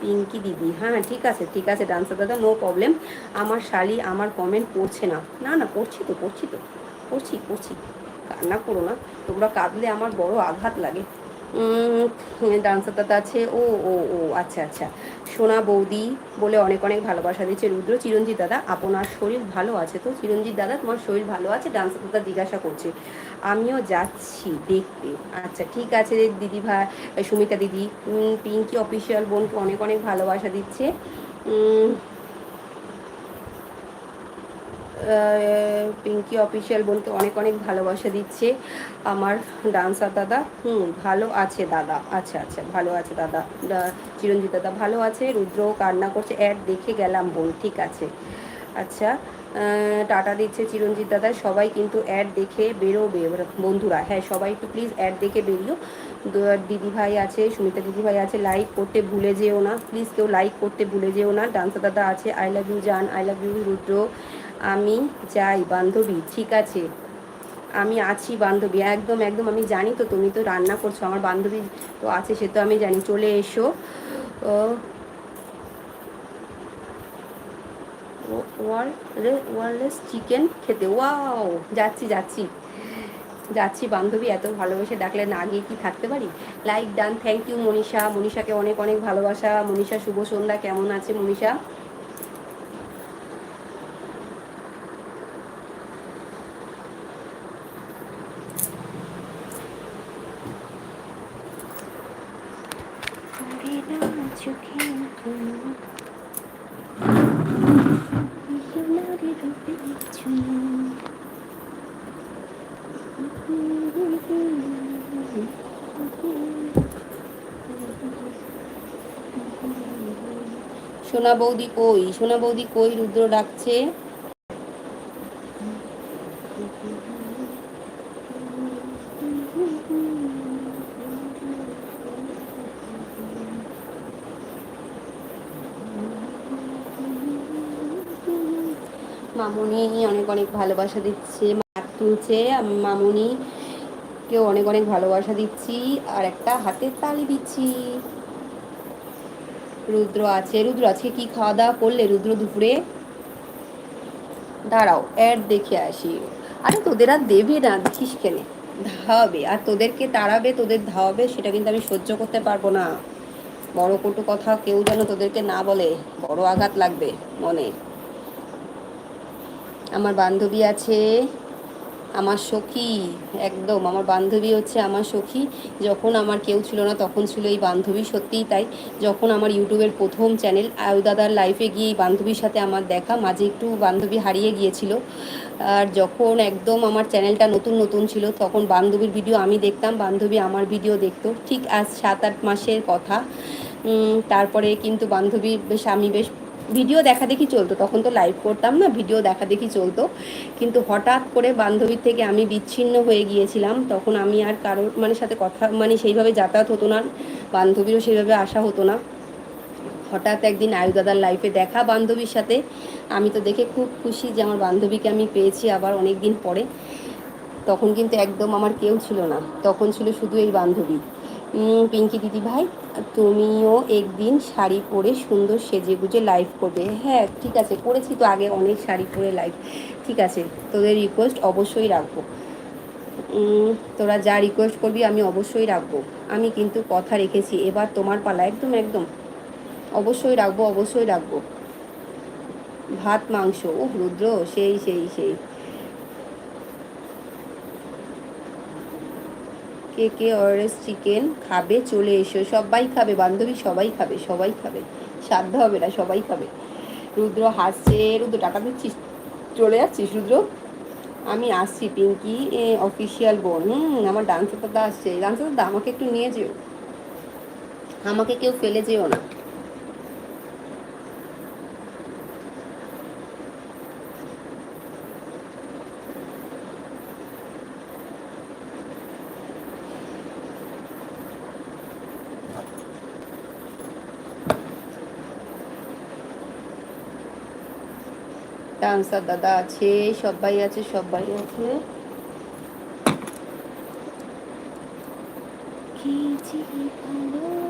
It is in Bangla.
পিঙ্কি দিদি। হ্যাঁ ঠিক আছে ঠিক আছে, ডান্সার দাদা নো প্রবলেম আমার শালি আমার কমেন্ট পড়ছে না। না না, পড়ছি তো পড়ছি তো। পড়ছি পড়ছি। কান্না করো না। তোমরা কাঁদলে আমার বড় আঘাত লাগে। ডান্সার দাদা আছে, ও ও ও আচ্ছা আচ্ছা। সোনা বৌদি বলে অনেক অনেক ভালোবাসা দিচ্ছে রুদ্র। চিরঞ্জিত দাদা, আপনার শরীর ভালো আছে তো? চিরঞ্জিত দাদা, তোমার শরীর ভালো আছে? ডান্সার দাদা জিজ্ঞাসা করছে। আমিও যাচ্ছি দেখতে আচ্ছা ঠিক আছে দিদি ভাই, সুমিতা দিদি। পিঙ্কি অফিসিয়াল বোনকে অনেক অনেক ভালোবাসা দিচ্ছে। পিঙ্কি অফিসিয়াল বোনকে অনেক অনেক ভালোবাসা দিচ্ছে আমার ডান্সার দাদা। হুম, ভালো আছে দাদা। আচ্ছা আচ্ছা ভালো আছে দাদা। চিরঞ্জিত দাদা ভালো আছে, রুদ্র কান্না করছে অ্যাড দেখে গেলাম বোন, ঠিক আছে। আচ্ছা টাটা দিচ্ছে চিরঞ্জিত দাদা, সবাই কিন্তু অ্যাড দেখে বেরোবে। বন্ধুরা হ্যাঁ সবাই একটু প্লিজ অ্যাড দেখে বেরিও দু- দিদি ভাই আছে, সুমিতা দিদি ভাই আছে লাইক করতে ভুলে যেও না। প্লিজ কেউ লাইক করতে ভুলে যেও না। ডান্সার দাদা আছে আই লাভ ইউ জান আই লাভ ইউ রুদ্র। আমি যাই, বান্ধবী, ঠিক আছে। আমি আছি, বান্ধবী, একদম একদম, আমি জানি তো, তুমি তো রান্না করছ, আমার বান্ধবী তো আছে, সে তো আমি জানি, চলে এসো। ও ওয়ারলেস চিকেন খেতে, ওয়াও, যাচ্ছি যাচ্ছি। যাচ্ছি, বান্ধবী, এত ভালোবেসে ডাকলে না গিয়ে কি থাকতে পারি? Like done, thank you, Manisha. মনীষাকে অনেক অনেক ভালোবাসা। মনীষা, শুভ সন্ধ্যা, কেমন আছে মনীষা? সোনা বৌদি কই? সোনা বৌদি কই? রুদ্র ডাকছে। মামুনি অনেক অনেক ভালোবাসা দিচ্ছে মাত তুলছে মামুনি কেউ অনেক অনেক ভালোবাসা দিচ্ছি, আর একটা হাতের তালি দিচ্ছি। রুদ্র আছে, রুদ্র আজকে কি খাওয়া দাওয়া করলে রুদ্র দুপুরে? দাঁড়াও, অ্যাড দেখে আসি। আরে তোদের আর দেবে না, দেখিস কেনে। ধাওয়াবে, আর তোদেরকে তাড়াবে, তোদের ধাওয়াবে, সেটা কিন্তু আমি সহ্য করতে পারব না। বড় কটু কথা কেউ যেন তোদেরকে না বলে, বড় আঘাত লাগবে মনে। আমার বান্ধবী আছে, আমার সখী, একদম আমার বান্ধবী হচ্ছে আমার সখী। যখন আমার কেউ ছিল না, তখন ছিল এই বান্ধবী, সত্যিই তাই। যখন আমার ইউটিউবের প্রথম চ্যানেল আয়ুদাদার লাইফে গিয়ে এই বান্ধবীর সাথে আমার দেখা, মাঝে একটু বান্ধবী হারিয়ে গিয়েছিল। আর যখন একদম আমার চ্যানেলটা নতুন নতুন ছিল, তখন বান্ধবীর ভিডিও আমি দেখতাম, বান্ধবী আমার ভিডিও দেখতো। ঠিক আজ সাত, আট মাসের কথা। তারপরে কিন্তু বান্ধবী বেশ আমি বেশ ভিডিও দেখা দেখি চলতো, তখন তো লাইভ করতাম না, ভিডিও দেখা দেখি চলতো। কিন্তু হঠাৎ করে বান্ধবীর থেকে আমি বিচ্ছিন্ন হয়ে গিয়েছিলাম, তখন আমি আর কারোর মানে সাথে কথা মানে সেইভাবে যাতায়াত হতো না, বান্ধবীরও সেইভাবে আসা হতো না। হঠাৎ একদিন আয়ুদাদার লাইফে দেখা বান্ধবীর সাথে, আমি তো দেখে খুব খুশি যে আমার বান্ধবীকে আমি পেয়েছি আবার অনেক দিন পরে। তখন কিন্তু একদম আমার কেউ ছিল না, তখন ছিল শুধু এই বান্ধবী। পিঙ্কি দিদি ভাই, তুমিও একদিন শাড়ি পরে সুন্দর সেজে গুজে লাইভ করবে। হ্যাঁ ঠিক আছে করেছি তো আগে অনেক শাড়ি পরে লাইভ ঠিক আছে, তোদের রিকোয়েস্ট অবশ্যই রাখব। তোরা যা রিকোয়েস্ট করবি আমি অবশ্যই রাখব। আমি কিন্তু কথা রেখেছি, এবার তোমার পালা, একদম একদম। অবশ্যই রাখব অবশ্যই রাখব। ভাত, মাংস ও রুদ্র, সেই সেই সেই। কে কে অরেস চিকেন খাবে, চলে এসো। সবাই খাবে, বান্ধবী সবাই খাবে সবাই খাবে। সাধ্য হবে না, সবাই খাবে। রুদ্র হাসছে, রুদ্র টাকা দিচ্ছিস? চলে যাচ্ছিস, রুদ্র? আমি আসছি, পিঙ্কি অফিসিয়াল বোন। হুম, আমার ডান্সার দাদা আসছে। ডান্সার দাদা আমাকে একটু নিয়ে যেও। আমাকে কেউ ফেলে যেও না। ডান্সার দাদা আছে সবাই আছে সবাই আছে। কি ভালো